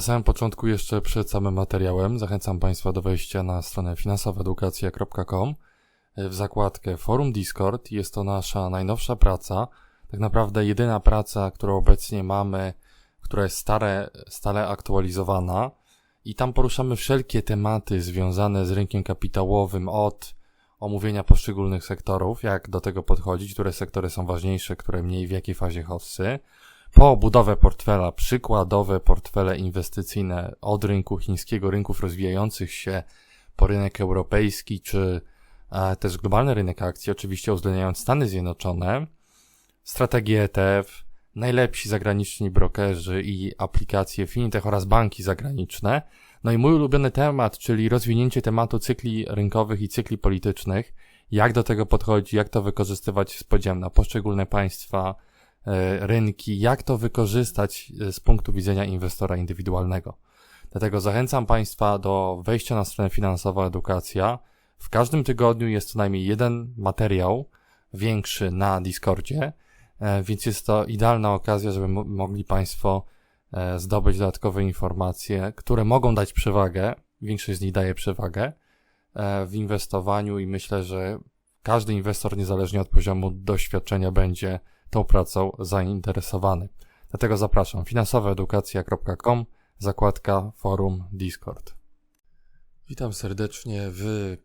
Na samym początku, jeszcze przed samym materiałem, zachęcam Państwa do wejścia na stronę finansowaedukacja.com w zakładkę Forum Discord. Jest to nasza najnowsza praca, tak naprawdę jedyna praca, którą obecnie mamy, która jest stare, stale aktualizowana i tam poruszamy wszelkie tematy związane z rynkiem kapitałowym od omówienia poszczególnych sektorów, jak do tego podchodzić, które sektory są ważniejsze, które mniej, w jakiej fazie hossy, po budowę portfela, przykładowe portfele inwestycyjne od rynku chińskiego, rynków rozwijających się, po rynek europejski, czy e, też globalny rynek akcji, oczywiście uwzględniając Stany Zjednoczone, strategie ETF, najlepsi zagraniczni brokerzy i aplikacje fintech oraz banki zagraniczne. No i mój ulubiony temat, czyli rozwinięcie tematu cykli rynkowych i cykli politycznych. Jak do tego podchodzi, jak to wykorzystywać z podziałem na poszczególne państwa, rynki, jak to wykorzystać e, z punktu widzenia inwestora indywidualnego. Dlatego zachęcam Państwa do wejścia na stronę Finansowa Edukacja. W każdym tygodniu jest co najmniej jeden materiał większy na Discordzie, e, więc jest to idealna okazja, żeby mogli Państwo E, zdobyć dodatkowe informacje, które mogą dać przewagę, większość z nich daje przewagę e, w inwestowaniu i myślę, że każdy inwestor, niezależnie od poziomu doświadczenia, będzie tą pracą zainteresowany. Dlatego zapraszam finansowaedukacja.com, zakładka forum Discord. Witam serdecznie w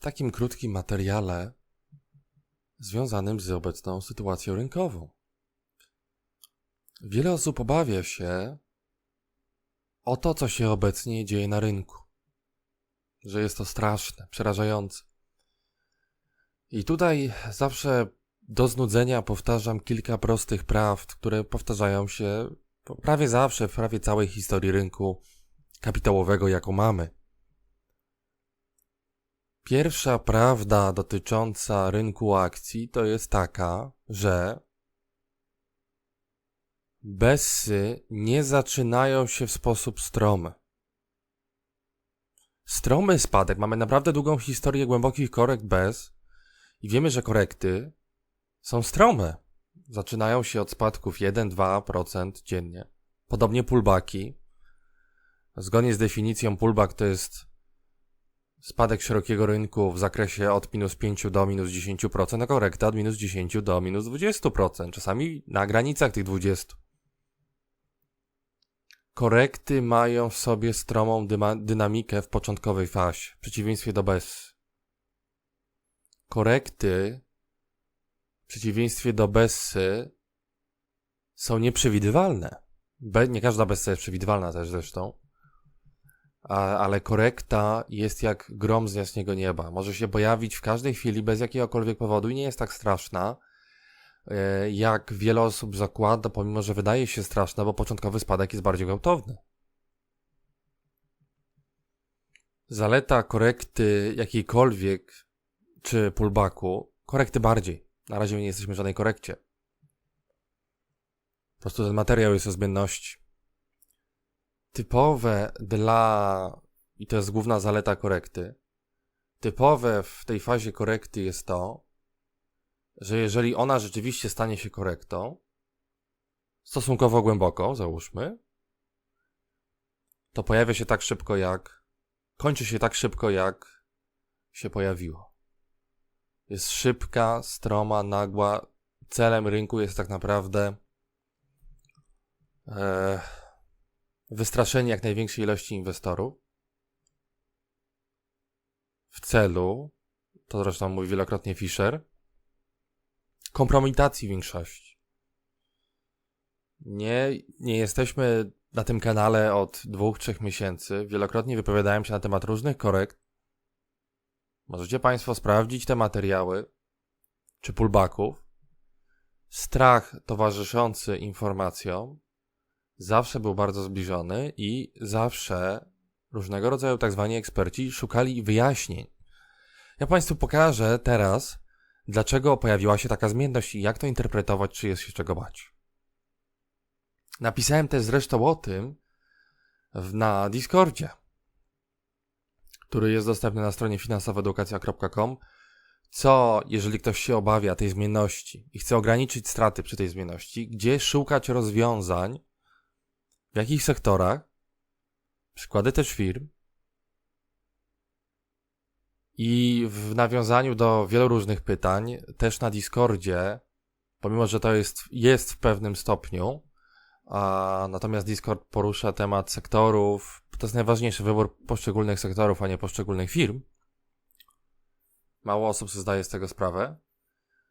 takim krótkim materiale związanym z obecną sytuacją rynkową. Wiele osób obawia się o to, co się obecnie dzieje na rynku. Że jest to straszne, przerażające. I tutaj zawsze do znudzenia powtarzam kilka prostych prawd, które powtarzają się prawie zawsze w prawie całej historii rynku kapitałowego, jaką mamy. Pierwsza prawda dotycząca rynku akcji to jest taka, że Bessy nie zaczynają się w sposób stromy. Stromy spadek. Mamy naprawdę długą historię głębokich korekt bez i wiemy, że korekty są strome. Zaczynają się od spadków 1-2% dziennie. Podobnie pullbacki. Zgodnie z definicją pullback to jest spadek szerokiego rynku w zakresie od minus 5 do minus 10%, a korekta od minus 10 do minus 20%. Czasami na granicach tych 20%. Korekty mają w sobie stromą dynamikę w początkowej fazie, w przeciwieństwie do bez. Korekty, w przeciwieństwie do bessy, są nieprzewidywalne. Be, nie każda bessa jest przewidywalna też zresztą. A, ale korekta jest jak grom z jasnego nieba. Może się pojawić w każdej chwili bez jakiegokolwiek powodu i nie jest tak straszna, E, jak wiele osób zakłada, pomimo że wydaje się straszne, bo początkowy spadek jest bardziej gwałtowny. Zaleta korekty jakiejkolwiek, czy pullbacku, korekty bardziej. Na razie nie jesteśmy w żadnej korekcie. Po prostu ten materiał jest o zbędności. Typowe dla, i to jest główna zaleta korekty, typowe w tej fazie korekty jest to, że jeżeli ona rzeczywiście stanie się korektą, stosunkowo głęboko, załóżmy, to pojawia się tak szybko jak, kończy się tak szybko jak się pojawiło. Jest szybka, stroma, nagła. Celem rynku jest tak naprawdę e, wystraszenie jak największej ilości inwestorów w celu, to zresztą mówi wielokrotnie Fisher, kompromitacji większości. Nie, nie jesteśmy na tym kanale od dwóch, trzech miesięcy. Wielokrotnie wypowiadałem się na temat różnych korekt. Możecie Państwo sprawdzić te materiały, czy pullbacków. Strach towarzyszący informacjom zawsze był bardzo zbliżony i zawsze różnego rodzaju tak zwani eksperci szukali wyjaśnień. Ja Państwu pokażę teraz Dlaczego pojawiła się taka zmienność i jak to interpretować, czy jest się czego bać? Napisałem też zresztą o tym na Discordzie, który jest dostępny na stronie finansowedukacja.com. Co, jeżeli ktoś się obawia tej zmienności i chce ograniczyć straty przy tej zmienności, gdzie szukać rozwiązań, w jakich sektorach, przykłady też firm. I w nawiązaniu do wielu różnych pytań, też na Discordzie, pomimo że to jest, jest w pewnym stopniu, a natomiast Discord porusza temat sektorów, to jest najważniejszy wybór poszczególnych sektorów, a nie poszczególnych firm. Mało osób sobie zdaje z tego sprawę.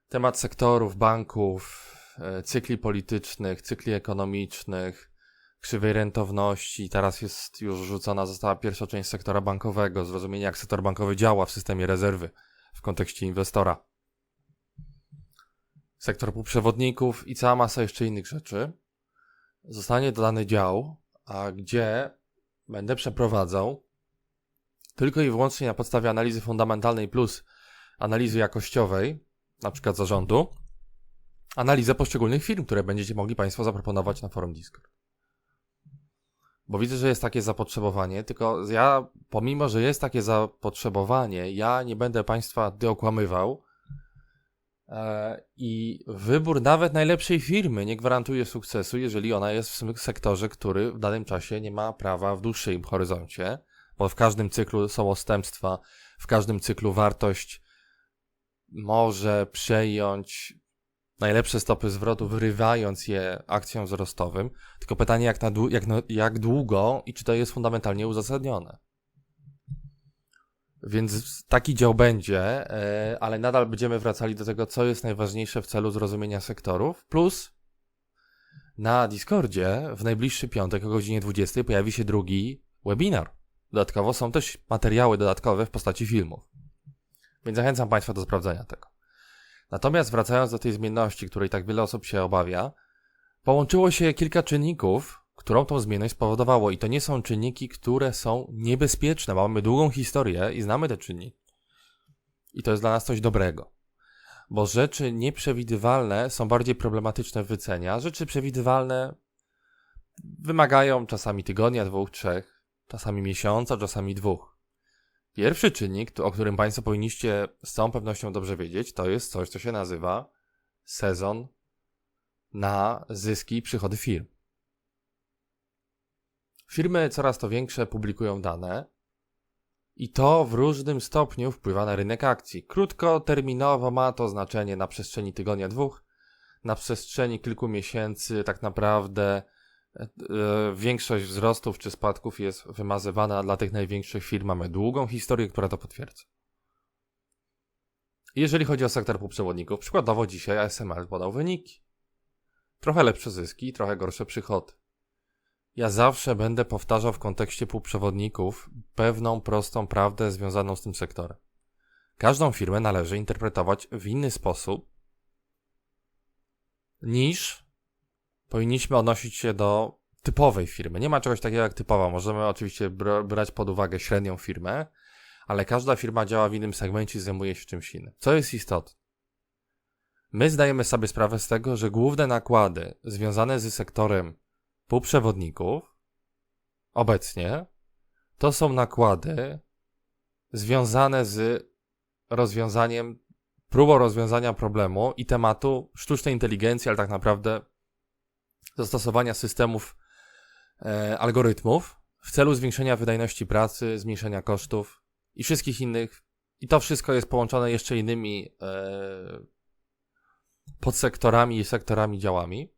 Temat sektorów, banków, e, cykli politycznych, cykli ekonomicznych, krzywej rentowności. Teraz jest już rzucona została pierwsza część sektora bankowego, zrozumienie jak sektor bankowy działa w systemie rezerwy w kontekście inwestora. Sektor półprzewodników i cała masa jeszcze innych rzeczy. Zostanie dodany dział, a gdzie będę przeprowadzał tylko i wyłącznie na podstawie analizy fundamentalnej plus analizy jakościowej, na przykład zarządu, analizę poszczególnych firm, które będziecie mogli Państwo zaproponować na forum Discord. Bo widzę, że jest takie zapotrzebowanie, tylko ja, pomimo, że jest takie zapotrzebowanie, ja nie będę Państwa okłamywał e, i wybór nawet najlepszej firmy nie gwarantuje sukcesu, jeżeli ona jest w sektorze, który w danym czasie nie ma prawa w dłuższym horyzoncie, bo w każdym cyklu są odstępstwa, w każdym cyklu wartość może przejąć najlepsze stopy zwrotu, wyrywając je akcjom wzrostowym. Tylko pytanie, jak, na, jak, jak długo i czy to jest fundamentalnie uzasadnione. Więc taki dział będzie, e, ale nadal będziemy wracali do tego, co jest najważniejsze w celu zrozumienia sektorów. Plus na Discordzie w najbliższy piątek o godzinie 20 pojawi się drugi webinar. Dodatkowo są też materiały dodatkowe w postaci filmów. Więc zachęcam Państwa do sprawdzenia tego. Natomiast wracając do tej zmienności, której tak wiele osób się obawia, połączyło się kilka czynników, którą tą zmienność spowodowało. I to nie są czynniki, które są niebezpieczne. Mamy długą historię i znamy te czynniki. I to jest dla nas coś dobrego. Bo rzeczy nieprzewidywalne są bardziej problematyczne w wycenie, a rzeczy przewidywalne wymagają czasami tygodnia, dwóch, trzech, czasami miesiąca, czasami dwóch. Pierwszy czynnik, o którym Państwo powinniście z całą pewnością dobrze wiedzieć, to jest coś, co się nazywa sezon na zyski i przychody firm. Firmy coraz to większe publikują dane i to w różnym stopniu wpływa na rynek akcji. Krótkoterminowo ma to znaczenie na przestrzeni tygodnia, dwóch, na przestrzeni kilku miesięcy tak naprawdę E, większość wzrostów czy spadków jest wymazywana dla tych największych firm. Mamy długą historię, która to potwierdza. Jeżeli chodzi o sektor półprzewodników, przykładowo dzisiaj ASML podał wyniki. Trochę lepsze zyski, trochę gorsze przychody. Ja zawsze będę powtarzał w kontekście półprzewodników pewną prostą prawdę związaną z tym sektorem. Każdą firmę należy interpretować w inny sposób niż powinniśmy odnosić się do typowej firmy. Nie ma czegoś takiego jak typowa. Możemy oczywiście br brać pod uwagę średnią firmę, ale każda firma działa w innym segmencie i zajmuje się czymś innym. Co jest istotne? My zdajemy sobie sprawę z tego, że główne nakłady związane z sektorem półprzewodników obecnie to są nakłady związane z rozwiązaniem, próbą rozwiązania problemu i tematu sztucznej inteligencji, ale tak naprawdę zastosowania systemów e, algorytmów w celu zwiększenia wydajności pracy, zmniejszenia kosztów i wszystkich innych. I to wszystko jest połączone jeszcze innymi e, podsektorami i sektorami działami,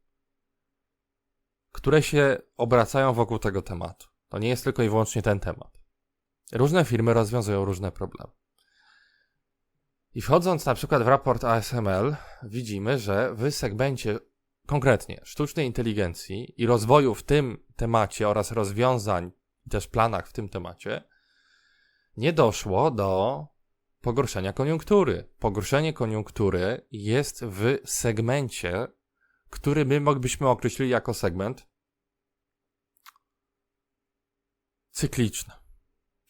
które się obracają wokół tego tematu. To nie jest tylko i wyłącznie ten temat. Różne firmy rozwiązują różne problemy. I wchodząc na przykład w raport ASML, widzimy, że w segmencie konkretnie sztucznej inteligencji i rozwoju w tym temacie oraz rozwiązań i też planach w tym temacie, nie doszło do pogorszenia koniunktury. Pogorszenie koniunktury jest w segmencie, który my moglibyśmy określić jako segment cykliczny.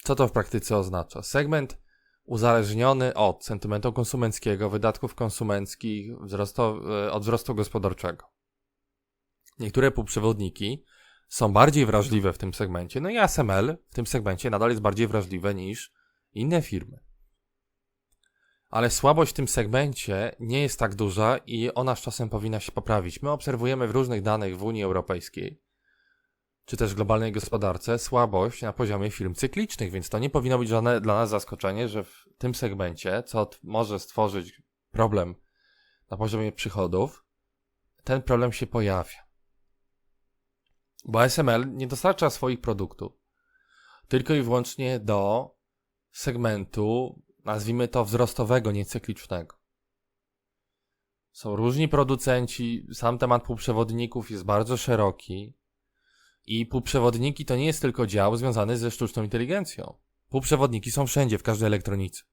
Co to w praktyce oznacza? Segment uzależniony od sentymentu konsumenckiego, wydatków konsumenckich, wzrostu, e, od wzrostu gospodarczego. Niektóre półprzewodniki są bardziej wrażliwe w tym segmencie, no i ASML w tym segmencie nadal jest bardziej wrażliwe niż inne firmy. Ale słabość w tym segmencie nie jest tak duża i ona z czasem powinna się poprawić. My obserwujemy w różnych danych w Unii Europejskiej, czy też globalnej gospodarce słabość na poziomie firm cyklicznych, więc to nie powinno być żadne dla nas zaskoczenie, że w tym segmencie, co może stworzyć problem na poziomie przychodów, ten problem się pojawia. Bo ASML nie dostarcza swoich produktów tylko i wyłącznie do segmentu, nazwijmy to wzrostowego, niecyklicznego. Są różni producenci, sam temat półprzewodników jest bardzo szeroki i półprzewodniki to nie jest tylko dział związany ze sztuczną inteligencją. Półprzewodniki są wszędzie, w każdej elektronice.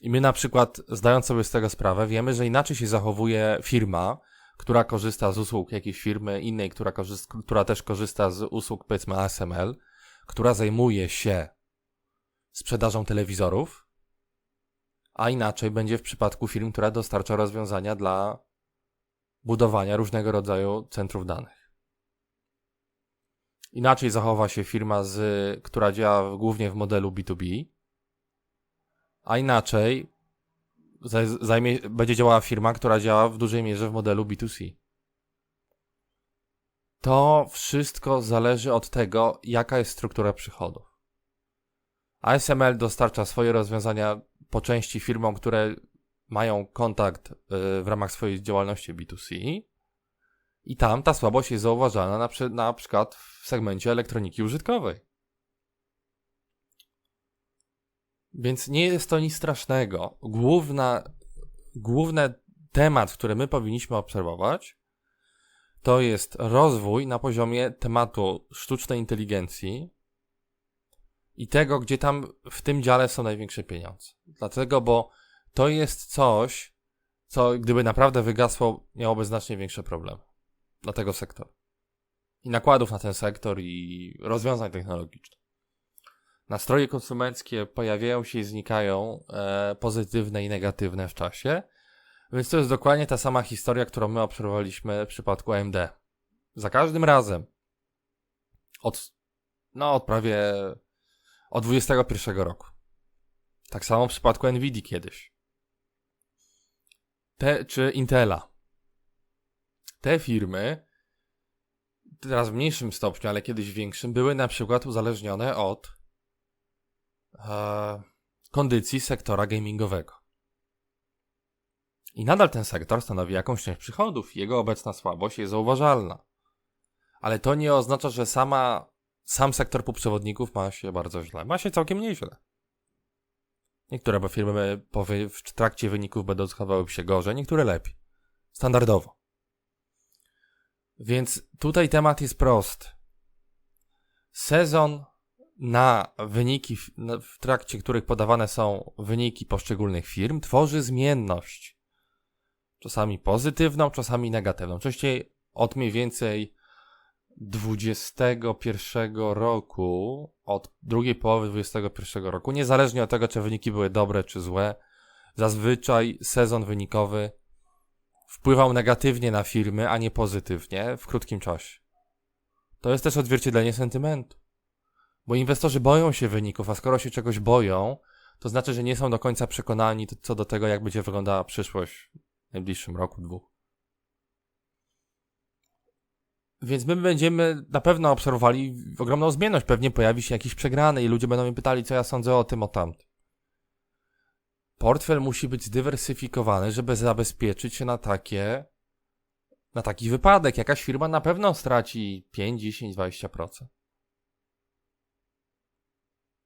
I my na przykład, zdając sobie z tego sprawę, wiemy, że inaczej się zachowuje firma, która korzysta z usług jakiejś firmy innej, która, która też korzysta z usług, powiedzmy ASML, która zajmuje się sprzedażą telewizorów, a inaczej będzie w przypadku firm, która dostarcza rozwiązania dla budowania różnego rodzaju centrów danych. Inaczej zachowa się firma, z, która działa głównie w modelu B2B, a inaczej zajmie, będzie działała firma, która działa w dużej mierze w modelu B2C. To wszystko zależy od tego, jaka jest struktura przychodów. ASML dostarcza swoje rozwiązania po części firmom, które mają kontakt y, w ramach swojej działalności B2C i tam ta słabość jest zauważana na, na przykład w segmencie elektroniki użytkowej. Więc nie jest to nic strasznego. Główna, główny temat, który my powinniśmy obserwować, to jest rozwój na poziomie tematu sztucznej inteligencji i tego, gdzie tam w tym dziale są największe pieniądze. Dlatego, bo to jest coś, co gdyby naprawdę wygasło, miałoby znacznie większe problemy dla tego sektora. I nakładów na ten sektor i rozwiązań technologicznych. Nastroje konsumenckie pojawiają się i znikają e, pozytywne i negatywne w czasie. Więc to jest dokładnie ta sama historia, którą my obserwowaliśmy w przypadku AMD. Za każdym razem od, no, od prawie od 21 roku. Tak samo w przypadku Nvidia kiedyś. Te, czy Intela. Te firmy, teraz w mniejszym stopniu, ale kiedyś większym, były na przykład uzależnione od e, kondycji sektora gamingowego. I nadal ten sektor stanowi jakąś część przychodów, jego obecna słabość jest zauważalna. Ale to nie oznacza, że sama, sam sektor półprzewodników ma się bardzo źle. Ma się całkiem nieźle. Niektóre firmy w trakcie wyników będą zachowały się gorzej, niektóre lepiej. Standardowo. Więc tutaj temat jest prosty. Sezon na wyniki, w trakcie których podawane są wyniki poszczególnych firm, tworzy zmienność. Czasami pozytywną, czasami negatywną. Częściej od mniej więcej 21 roku, od drugiej połowy 21 roku, niezależnie od tego, czy wyniki były dobre czy złe, zazwyczaj sezon wynikowy wpływał negatywnie na firmy, a nie pozytywnie w krótkim czasie. To jest też odzwierciedlenie sentymentu. Bo inwestorzy boją się wyników, a skoro się czegoś boją, to znaczy, że nie są do końca przekonani co do tego, jak będzie wyglądała przyszłość w najbliższym roku, dwóch. Więc my będziemy na pewno obserwowali ogromną zmienność. Pewnie pojawi się jakiś przegrany i ludzie będą mnie pytali, co ja sądzę o tym, o tamtym. Portfel musi być zdywersyfikowany, żeby zabezpieczyć się na takie, na taki wypadek. Jakaś firma na pewno straci 5, 10, 20%.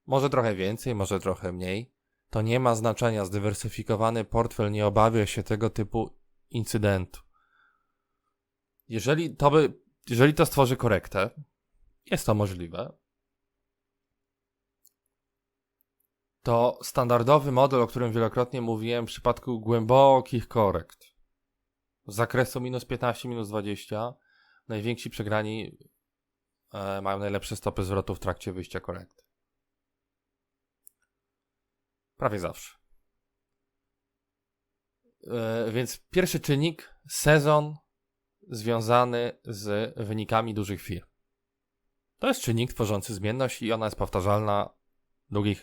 Może trochę więcej, może trochę mniej. To nie ma znaczenia. Zdywersyfikowany portfel nie obawia się tego typu incydentu. Jeżeli to by, jeżeli to stworzy korektę, jest to możliwe, to standardowy model, o którym wielokrotnie mówiłem w przypadku głębokich korekt, z zakresu minus 15, minus 20, najwięksi przegrani e, mają najlepsze stopy zwrotu w trakcie wyjścia korekty. Prawie zawsze. E, więc pierwszy czynnik sezon związany z wynikami dużych firm. To jest czynnik tworzący zmienność i ona jest powtarzalna.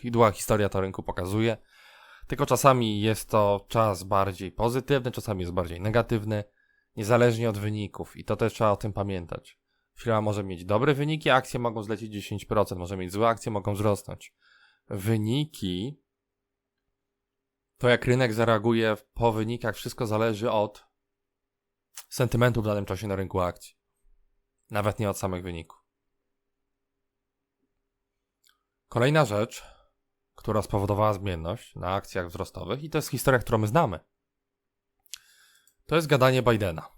Długa historia to rynku pokazuje. Tylko czasami jest to czas bardziej pozytywny, czasami jest bardziej negatywny, niezależnie od wyników. I to też trzeba o tym pamiętać. Firma może mieć dobre wyniki, akcje mogą zlecieć 10%, może mieć złe akcje, mogą wzrosnąć. Wyniki, to jak rynek zareaguje po wynikach, wszystko zależy od sentymentu w danym czasie na rynku akcji. Nawet nie od samych wyników. Kolejna rzecz, która spowodowała zmienność na akcjach wzrostowych, i to jest historia, którą my znamy. To jest gadanie Bidena.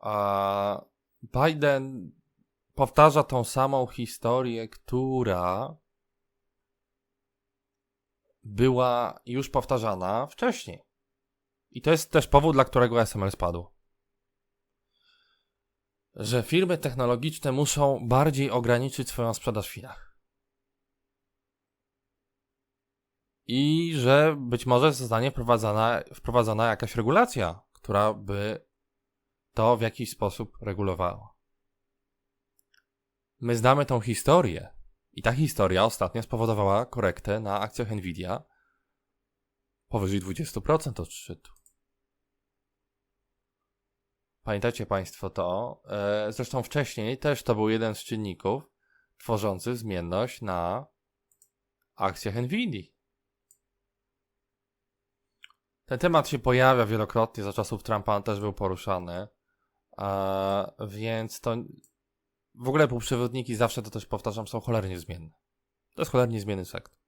A Biden powtarza tą samą historię, która była już powtarzana wcześniej. I to jest też powód, dla którego SML spadł. Że firmy technologiczne muszą bardziej ograniczyć swoją sprzedaż w Chinach. I że być może zostanie wprowadzona, wprowadzona jakaś regulacja, która by to w jakiś sposób regulowała. My znamy tą historię. I ta historia ostatnio spowodowała korektę na akcjach Nvidia powyżej 20% od szczytu. Pamiętacie Państwo to? E, zresztą wcześniej też to był jeden z czynników tworzących zmienność na akcjach Nvidia. Ten temat się pojawia wielokrotnie, za czasów Trumpa on też był poruszany, e, więc to w ogóle półprzewodniki, zawsze to też powtarzam, są cholernie zmienne. To jest cholernie zmienny sektor.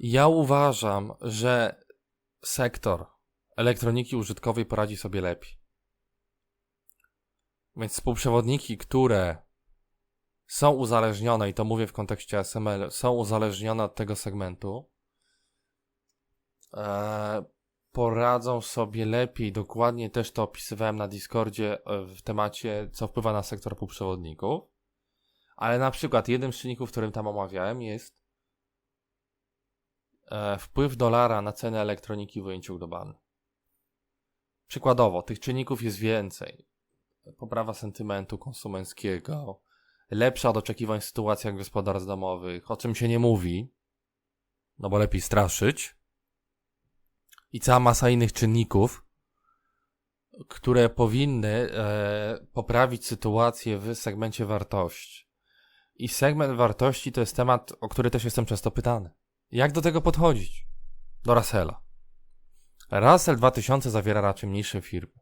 Ja uważam, że sektor elektroniki użytkowej poradzi sobie lepiej. Więc współprzewodniki, które są uzależnione, i to mówię w kontekście SML, są uzależnione od tego segmentu, e, poradzą sobie lepiej. Dokładnie też to opisywałem na Discordzie e, w temacie, co wpływa na sektor półprzewodników. Ale na przykład jednym z czynników, którym tam omawiałem, jest e, wpływ dolara na cenę elektroniki w ujęciu globalnym. Przykładowo, tych czynników jest więcej. Poprawa sentymentu konsumenckiego, lepsza od oczekiwań sytuacja gospodarstw domowych, o czym się nie mówi, no bo lepiej straszyć. I cała masa innych czynników, które powinny e, poprawić sytuację w segmencie wartości. I segment wartości to jest temat, o który też jestem często pytany. Jak do tego podchodzić? Do Russella. Russell 2000 zawiera raczej mniejsze firmy.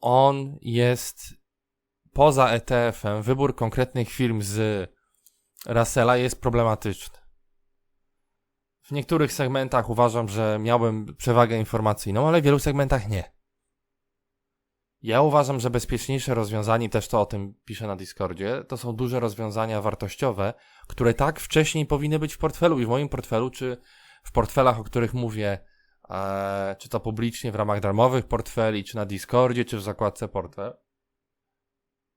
On jest poza ETF-em, wybór konkretnych firm z Russella jest problematyczny. W niektórych segmentach uważam, że miałbym przewagę informacyjną, ale w wielu segmentach nie. Ja uważam, że bezpieczniejsze rozwiązanie, też to o tym piszę na Discordzie, to są duże rozwiązania wartościowe, które tak wcześniej powinny być w portfelu i w moim portfelu, czy w portfelach, o których mówię, e, czy to publicznie w ramach darmowych portfeli, czy na Discordzie, czy w zakładce portfel,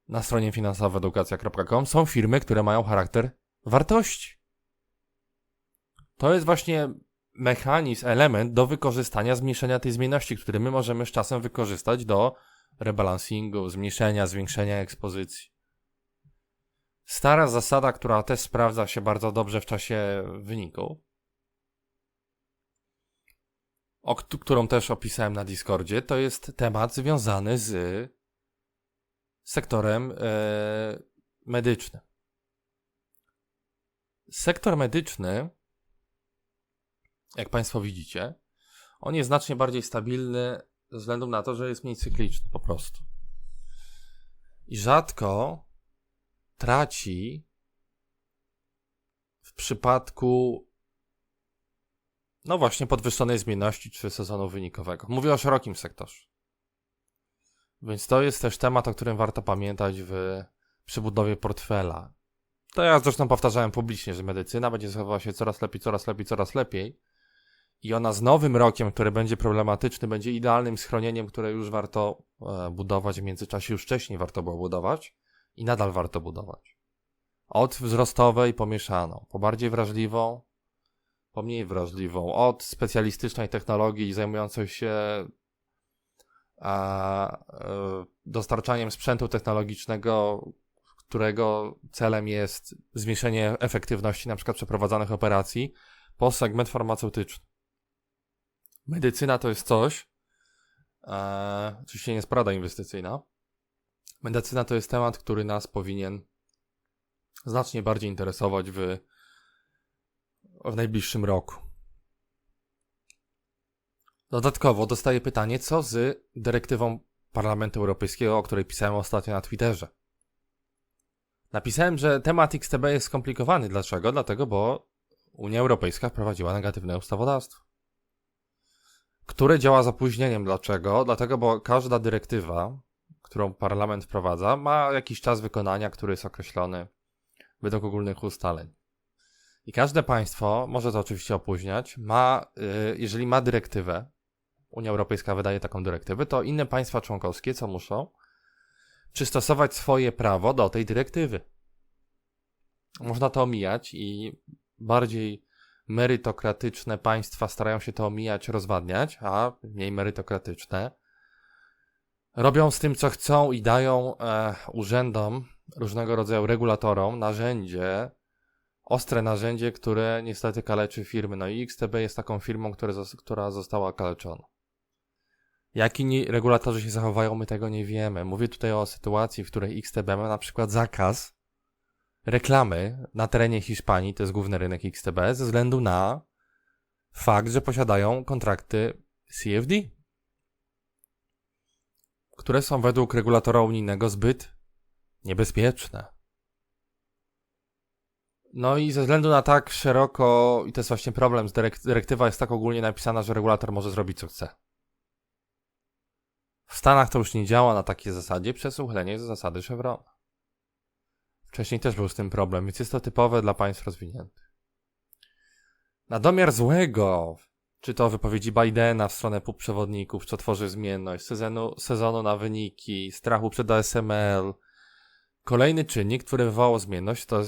na stronie finansowaedukacja.com są firmy, które mają charakter wartości. To jest właśnie mechanizm, element do wykorzystania zmniejszenia tej zmienności, który my możemy z czasem wykorzystać do rebalansingu, zmniejszenia, zwiększenia ekspozycji. Stara zasada, która też sprawdza się bardzo dobrze w czasie wyniku, o którą też opisałem na Discordzie, to jest temat związany z sektorem e, medycznym. Sektor medyczny, jak Państwo widzicie, on jest znacznie bardziej stabilny ze względu na to, że jest mniej cykliczny po prostu. I rzadko traci w przypadku no właśnie podwyższonej zmienności czy sezonu wynikowego. Mówię o szerokim sektorze. Więc to jest też temat, o którym warto pamiętać w przybudowie portfela. To ja zresztą powtarzałem publicznie, że medycyna będzie zachowywała się coraz lepiej, coraz lepiej, coraz lepiej. I ona z nowym rokiem, który będzie problematyczny, będzie idealnym schronieniem, które już warto e, budować. W międzyczasie już wcześniej warto było budować i nadal warto budować. Od wzrostowej pomieszaną, po bardziej wrażliwą, po mniej wrażliwą, od specjalistycznej technologii zajmującej się a, e, dostarczaniem sprzętu technologicznego, którego celem jest zwiększenie efektywności np. przeprowadzanych operacji, po segment farmaceutyczny. Medycyna to jest coś, e, oczywiście nie jest porada inwestycyjna. Medycyna to jest temat, który nas powinien znacznie bardziej interesować w, w najbliższym roku. Dodatkowo dostaję pytanie, co z dyrektywą Parlamentu Europejskiego, o której pisałem ostatnio na Twitterze. Napisałem, że temat XTB jest skomplikowany. Dlaczego? Dlatego, bo Unia Europejska wprowadziła negatywne ustawodawstwo, które działa z opóźnieniem. Dlaczego? Dlatego, bo każda dyrektywa, którą parlament wprowadza, ma jakiś czas wykonania, który jest określony według ogólnych ustaleń. I każde państwo, może to oczywiście opóźniać, ma, yy, jeżeli ma dyrektywę, Unia Europejska wydaje taką dyrektywę, to inne państwa członkowskie co muszą? Przystosować swoje prawo do tej dyrektywy. Można to omijać i bardziej merytokratyczne państwa starają się to omijać, rozwadniać, a mniej merytokratyczne robią z tym, co chcą i dają e, urzędom, różnego rodzaju regulatorom narzędzie, ostre narzędzie, które niestety kaleczy firmy. No i XTB jest taką firmą, która została kaleczona. Jak inni regulatorzy się zachowają, my tego nie wiemy. Mówię tutaj o sytuacji, w której XTB ma na przykład zakaz reklamy na terenie Hiszpanii, to jest główny rynek XTB, ze względu na fakt, że posiadają kontrakty CFD, które są według regulatora unijnego zbyt niebezpieczne. No i ze względu na tak szeroko, i to jest właśnie problem, dyrektywa jest tak ogólnie napisana, że regulator może zrobić co chce. W Stanach to już nie działa na takiej zasadzie przez uchylenie zasady Chevrona. Wcześniej też był z tym problem, więc jest to typowe dla państw rozwiniętych. Na domiar złego, czy to wypowiedzi Bidena w stronę półprzewodników, co tworzy zmienność, sezonu, sezonu na wyniki, strachu przed ASML. Kolejny czynnik, który wywołał zmienność, to,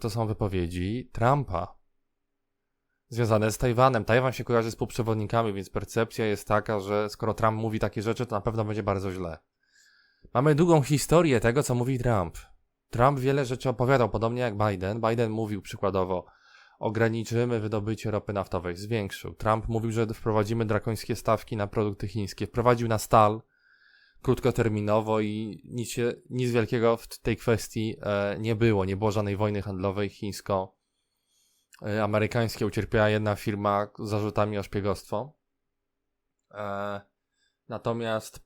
to są wypowiedzi Trumpa związane z Tajwanem. Tajwan się kojarzy z półprzewodnikami, więc percepcja jest taka, że skoro Trump mówi takie rzeczy, to na pewno będzie bardzo źle. Mamy długą historię tego, co mówi Trump. Trump wiele rzeczy opowiadał, podobnie jak Biden. Biden mówił przykładowo, ograniczymy wydobycie ropy naftowej, zwiększył. Trump mówił, że wprowadzimy drakońskie stawki na produkty chińskie, wprowadził na stal krótkoterminowo i nic, się, nic wielkiego w tej kwestii e, nie było. Nie było żadnej wojny handlowej chińsko amerykańskie ucierpiała jedna firma zarzutami o szpiegostwo. E, natomiast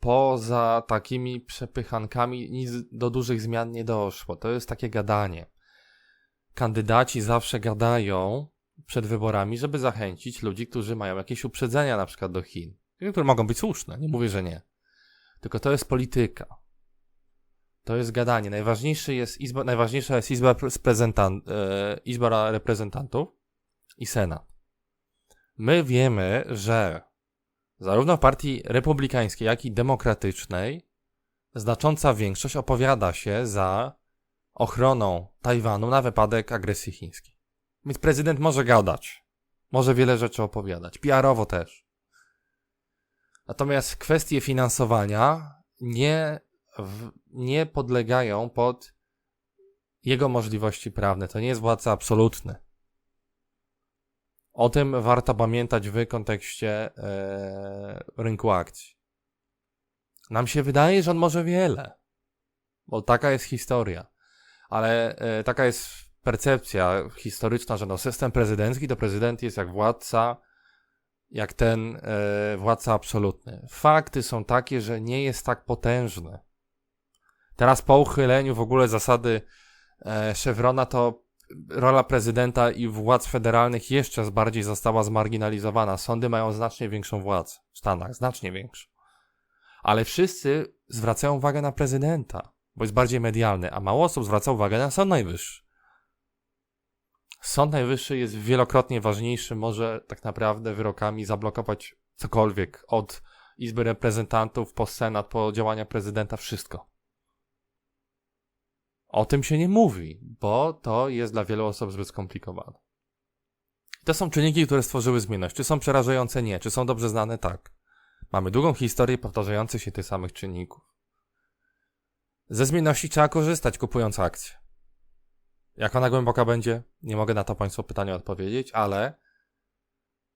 poza takimi przepychankami nic do dużych zmian nie doszło. To jest takie gadanie. Kandydaci zawsze gadają przed wyborami, żeby zachęcić ludzi, którzy mają jakieś uprzedzenia na przykład do Chin. Które mogą być słuszne, nie mówię, że nie. Tylko to jest polityka. To jest gadanie. Najważniejszy jest izba, najważniejsza jest Izba, e, izba Reprezentantów i Senat. My wiemy, że zarówno w partii republikańskiej, jak i demokratycznej znacząca większość opowiada się za ochroną Tajwanu na wypadek agresji chińskiej. Więc prezydent może gadać, może wiele rzeczy opowiadać, PR-owo też. Natomiast kwestie finansowania nie w, nie podlegają pod jego możliwości prawne. To nie jest władca absolutny. O tym warto pamiętać w kontekście e, rynku akcji. Nam się wydaje, że on może wiele, bo taka jest historia, ale e, taka jest percepcja historyczna, że no system prezydencki to prezydent jest jak władca, jak ten e, władca absolutny. Fakty są takie, że nie jest tak potężny. Teraz po uchyleniu w ogóle zasady e, Chevrona to rola prezydenta i władz federalnych jeszcze bardziej została zmarginalizowana. Sądy mają znacznie większą władzę w Stanach, znacznie większą. Ale wszyscy zwracają uwagę na prezydenta, bo jest bardziej medialny, a mało osób zwraca uwagę na Sąd Najwyższy. Sąd Najwyższy jest wielokrotnie ważniejszy, może tak naprawdę wyrokami zablokować cokolwiek od Izby Reprezentantów po Senat, po działania prezydenta, wszystko. O tym się nie mówi, bo to jest dla wielu osób zbyt skomplikowane. To są czynniki, które stworzyły zmienność. Czy są przerażające? Nie. Czy są dobrze znane? Tak. Mamy długą historię powtarzających się tych samych czynników. Ze zmienności trzeba korzystać, kupując akcje. Jak ona głęboka będzie? Nie mogę na to Państwu pytanie odpowiedzieć, ale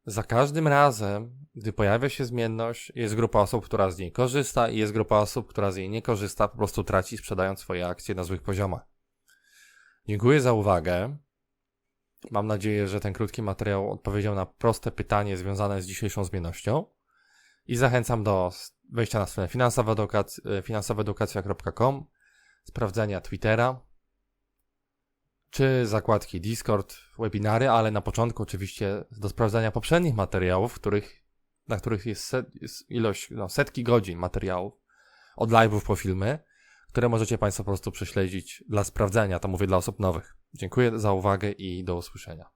za każdym razem, gdy pojawia się zmienność, jest grupa osób, która z niej korzysta i jest grupa osób, która z niej nie korzysta, po prostu traci, sprzedając swoje akcje na złych poziomach. Dziękuję za uwagę. Mam nadzieję, że ten krótki materiał odpowiedział na proste pytanie związane z dzisiejszą zmiennością i zachęcam do wejścia na stronę finansoweedukacja.com, sprawdzenia Twittera, czy zakładki Discord, webinary, ale na początku oczywiście do sprawdzania poprzednich materiałów, których, na których jest, set, jest ilość, no, setki godzin materiałów, od live'ów po filmy, które możecie Państwo po prostu prześledzić dla sprawdzenia, to mówię dla osób nowych. Dziękuję za uwagę i do usłyszenia.